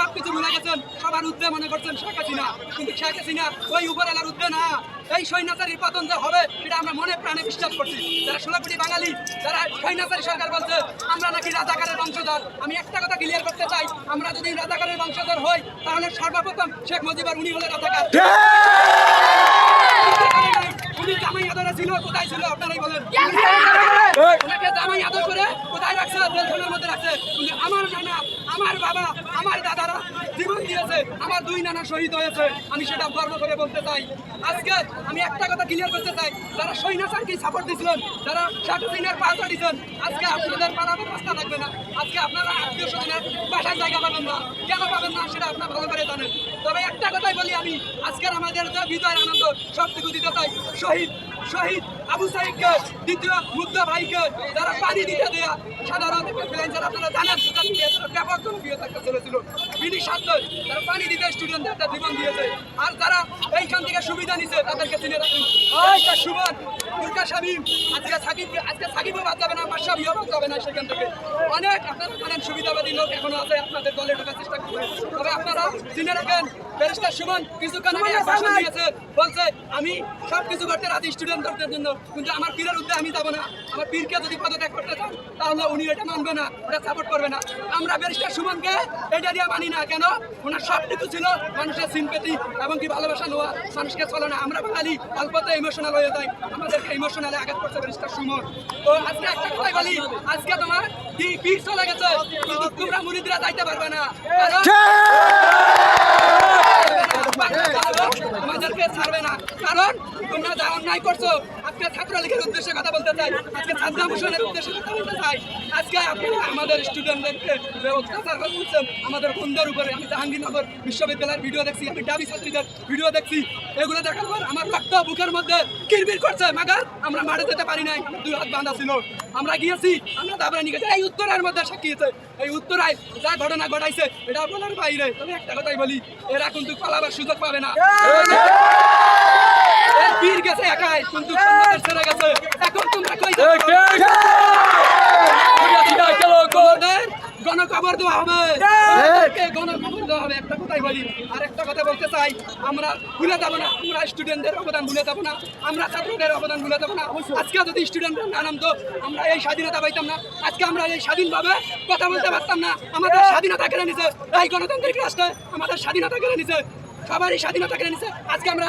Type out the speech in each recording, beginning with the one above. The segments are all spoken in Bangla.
সবকিছু ভুলে গেছেন সবার উদ্দে মনে করছেন শেখ হাসিনা। কিন্তু শেখ হাসিনা ওই উপরেলার উদ্দে না এই সৈন্যচারীর পতন যে হবে এটা আমরা মনে প্রাণে বিশ্বাস করছি। যারা ষোলো কোটি বাঙালি যারা সৈন্যচারী সরকার বলছে আমরা নাকি রাজাকারের বংশধর। আমি একটা কথা ক্লিয়ার করতে চাই আমরা যদি রাজাকারের বংশধর হই তাহলে সর্বপ্রথম শেখ মুজিবুর উনি হলে রাজাকার। উনি জামাই আদরে ছিল কোথায় ছিল আপনারাই বলেন। ওনাকে জামাই আদর করে কোথায় রাখছে? জেলখানার মধ্যে রাখছে। আমার নানা আমার বাবা আমার দাদারা দিয়েছে আমার দুই নানা শহীদ হয়েছে, আমি সেটা গর্ব করে বলতে চাই। আজকে আমি একটা কথা ক্লিয়ার করতে চাই, যারা সৈন্যসারকে সাপোর্ট দিয়েছিলেন, যারা ষাট সিনের পাল্টা দিয়েছেন, আজকে আপনাদের পালানোর রাস্তা থাকবে না। আজকে আপনারা আত্মীয় স্বজনের বাসার জায়গা পাবেন না, কেন পাবেন না সেটা আপনারা ভালো করে জানেন। তবে একটা কথাই বলি আমি, আজকের আমাদের যে বিজয়ের আনন্দ, সবটুকু দিতে চাই। শহীদ শহীদ আবু সাইদকে, দ্বিতীয় মুগ্ধ ভাইকে, যারা পানি দিতে দেয়া, সাধারণ আপনারা জানেন ব্যাপক জনপ্রিয়তা চলেছিল। ব্রিটিশ ছাত্র তারা পানি দিতে স্টুডেন্টদের একটা জীবন দিয়েছে। আর যারা এইখান থেকে সুবিধা নিছে, তাদেরকে চিনে রাখুন। ওইটা আমি করতে স্টুডেন্টদের জন্য, কিন্তু আমার পীরের আমি না। আমার পীরকে যদি পদত্যাগ করতে চান, তাহলে উনি এটা মানবে না এটা সাপোর্ট করবে না। আমরা ব্যারিস্টার সুমনকে এটা দিয়ে মানি না, কেন? ওনার সব কিছু ছিল মানুষের সিম্পেতি এবং কি ভালোবাসা নেওয়া, মানুষকে চলে না আমরা বাঙালি, অল্পতে ইমোশনাল হয়ে যাই। আমাদেরকে ইমোশনালে আঘাত করছে ব্যারিস্টার সুমন তো আজকে একটা কথাই বলি আজকে তোমার কি পীর চলে গেছে? কিন্তু তোমরা মুরিদরা যাইতে পারবে না। আমাদেরকে ছাড়বে না। কারণ তোমরা যা অন্যায় করছ আজকে ছাত্রলীগের উদ্দেশ্যে কথা বলতে চাই। আজকে ছাত্র ভূষণের উদ্দেশ্যে কথা বলতে চাই। আজকে আপনারা আমাদের স্টুডেন্টদেরকে অত্যাচার করছেন, আমাদের বন্ধুর উপরে, আমি জাহাঙ্গীরনগর বিশ্ববিদ্যালয়ের ভিডিও দেখছি, আমি ডাবি ছাত্রীদের ভিডিও দেখছি। এগুলো দেখার পর আমার রক্ত বুকের মধ্যে কিরবির করছে, মাগার আমরা মাঠে যেতে পারি নাই, দুই হাত বাঁধা ছিল। আমরা গিয়েছি, আমরা তারপরে নিয়ে গেছি। এই উত্তরের মধ্যে সাক্ষীছে এই উত্তরায় যা ঘটনা ঘটাইছে, এটা বলার বাইরে। তবে একটা কথাই বলি, এরা কিন্তু পালাবার সুযোগ পাবে না। বীর গেছে একাই। কিন্তু সন্ন্যাসের ছেড়ে গেছে। এখন তোমরা কই গণকবর দেওয়া হবে। গণকবর দেওয়া হবে। একটা কথাই বলি আর একটা কথা বলতে চাই। আমরা ভুলে যাব না। আমরা স্টুডেন্টদের অবদান ভুলে যাব না। আমরা ছাত্রদের অবদান ভুলে যাব না। আজকে যদি স্টুডেন্টরা না নামতো আমরা এই স্বাধীনতা পাইতাম না। আজকে আমরা এই স্বাধীনভাবে কথা বলতে পারতাম না। আমাদের স্বাধীনতা কেড়ে নিছে। এই গণতান্ত্রিক রাষ্ট্রে আমাদের স্বাধীনতা কেড়ে নিছে। সবারই স্বাধীনতা কেড়ে নিছে। আজকে আমরা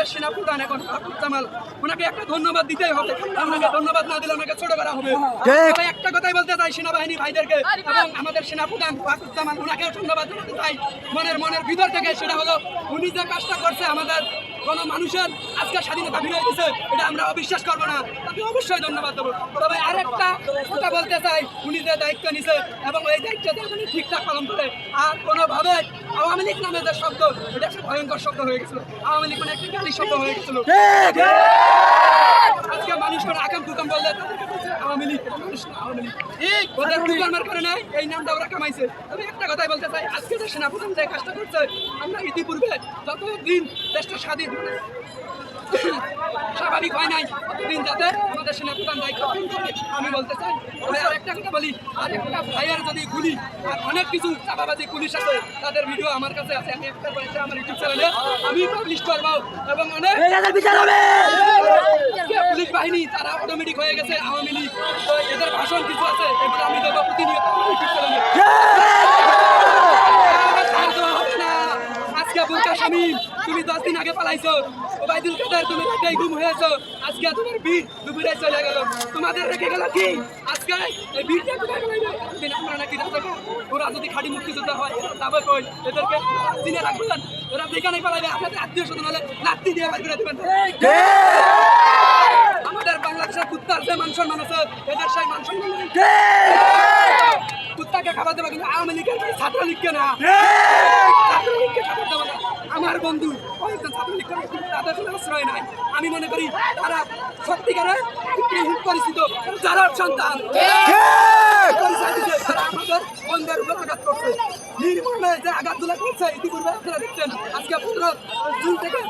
আমাদের যে সেনা প্রধান এখন জামাল ওনাকে একটা ধন্যবাদ দিতেই হবে। ওনাকে ধন্যবাদ না দিলে আমাকে ছোট করা হবে। আমি একটা কথাই বলতে চাই সেনাবাহিনী ভাইদেরকে এবং আমাদের সেনা প্রধান জামাল ওনাকেও ধন্যবাদ জানাতে চাই। মনের মনের ভিতর থেকে সেটা হলো উনি যে কাজটা করছে আমাদের কোনো মানুষের আজকে স্বাধীনতা ফিরে দিছে এটা আমরা অবিশ্বাস করব না। তাকে অবশ্যই ধন্যবাদ দেবো। তবে আরেকটা কথা বলতে চাই উনি যে দায়িত্ব নিছে এবং এই দায়িত্ব উনি ঠিকঠাক পালন করে আর কোনোভাবে আওয়ামী লীগ নামে যে শব্দ এটা একটা ভয়ঙ্কর শব্দ হয়ে গেছিল। আওয়ামী লীগ মানে একটা গালি শব্দ হয়ে গেছিল। আজকে মানুষের আকাম কুকাম বললে আওয়ামী লীগ আওয়ামী কারণে এই নামটা ওরা কামাইছে। তবে একটা কথাই বলতে চাই আজকে যে সেনাপ্রধান যে কাজটা করছে আমরা ইতিপূর্বে যতদিন দেশটা স্বাধীন স্বাভাবিক হয় নাই। ততদিন যাতে আমাদের সেনাপ্রধান দায়িত্ব পালন করে। আমি বলতে চাই আর একটা কথা বলি আর একটা ভাইয়ার যদি গুলি আর অনেক কিছু চাপাবাজি পুলিশ আছে তাদের ভিডিও আমার কাছে আছে আমি একটা করেছি আমার ইউটিউব চ্যানেলে আমি পাবলিশ করব এবং অনেক পুলিশ বাহিনী তারা অটোমেটিক হয়ে গেছে আওয়ামী লীগ তো এদের ভাষণ কিছু আছে এগুলো আমি দেবো প্রতিনিয়ত আমার ইউটিউব চ্যানেলে আর দেওয়া হবে না। আজকে আজকে বুলকা শামীম তুমি দশ দিন আগে পালাইছো। ওবায়দুল কাদের তুমি রাতেই গুম হয়েছো। আজকে তোমার বীর দুপুরে চলে গেল। তোমাদের রেখে গেল কি? আজকে এই বীরটা কোথায় দিন আপনারা নাকি রাতে ওরা যদি খাঁটি মুক্তিযোদ্ধা হয় তবে কই? এদেরকে দিনে রাখবেন। ওরা যেখানে পালাইবে আপনাদের আত্মীয় স্বজন হলে দিয়ে বাড়ি করে দেবেন। আমাদের বাংলাদেশের কুত্তার যে মান সম্মান আছে এদের সেই মান সম্মান কুত্তাকে খাবার দেবে কিন্তু আওয়ামী লীগের ছাত্রলীগকে না। ছাত্রলীগকে খাবার দেবে না। আমার বন্ধু কয়েকজন ছাত্রলীগ তাদের কোনো আশ্রয় নাই। আমি মনে করি তারা সত্যিকারে পরিচিত যারা সন্তান। আমাদের বন্ধের উপর আঘাত করছে। নির্মমে যে আঘাতগুলো করছে ইতিপূর্বে আপনারা দেখছেন আজকে পনেরো জুন থেকে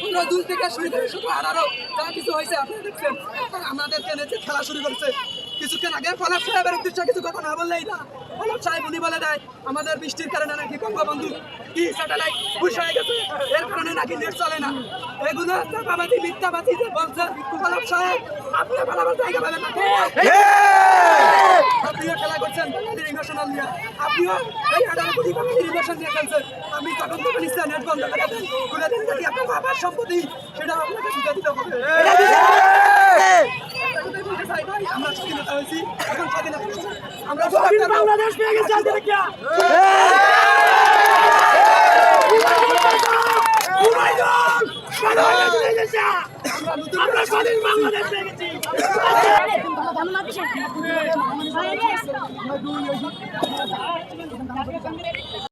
পনেরো জুন থেকে শুরু করে শুধু আঠারো যা কিছু হয়েছে আপনারা দেখছেন। আমাদের খেলা শুরু করেছে কিছুক্ষণ আগে ফলাপ সাহেবের উদ্দেশ্যে কিছু কথা না বললেই না। ফলাপ সাহেব উনি বলে দেয় আমাদের বৃষ্টির কারণে নাকি বঙ্গবন্ধু কি স্যাটেলাইট বুশ হয়ে গেছে এর কারণে নাকি নেট চলে না। এগুলো চাপাবাজি মিথ্যাবাজি যে বলছে। ফলাপ সাহেব আপনি ফলাফল জায়গা পাবেন না। আপনিও খেলা করছেন বাঙালির ইমোশনাল নিয়ে। আপনিও এই আঠারো কোটি বাঙালির ইমোশন নিয়ে খেলছেন। আমি তখন তখন নেট বন্ধ করে দেন। খুলে দিন নাকি আপনার বাবার সম্পত্তি সেটা আপনাকে বুঝে দিতে হবে। আমরা স্বাধীন বাংলাদেশ পেয়ে গেছি আজকে দেখিয়া। আমরা স্বাধীন বাংলাদেশ পেয়ে গেছি বাংলাদেশ